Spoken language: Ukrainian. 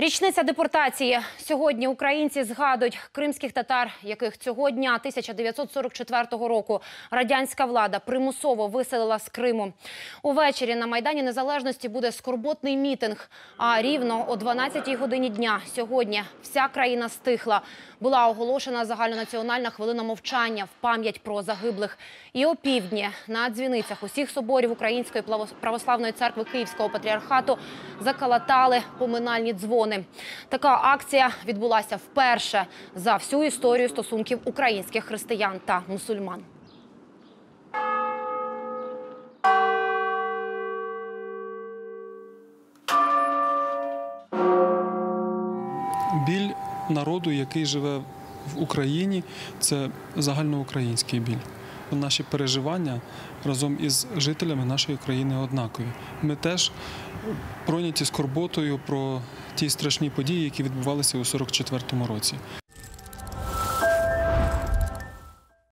Річниця депортації. Сьогодні українці згадують кримських татар, яких цього дня 1944 року радянська влада примусово виселила з Криму. Увечері на Майдані Незалежності буде скорботний мітинг. А рівно о 12-й годині дня сьогодні вся країна стихла. Була оголошена загальнонаціональна хвилина мовчання в пам'ять про загиблих. І о півдні на дзвіницях усіх соборів Української православної церкви Київського патріархату закалатали поминальні дзвони. Така акція відбулася вперше за всю історію стосунків українських християн та мусульман. Біль народу, який живе в Україні, це загальноукраїнський біль. Наші переживання разом із жителями нашої країни однакові. Ми теж пройняті скорботою про ті страшні події, які відбувалися у 44-му році.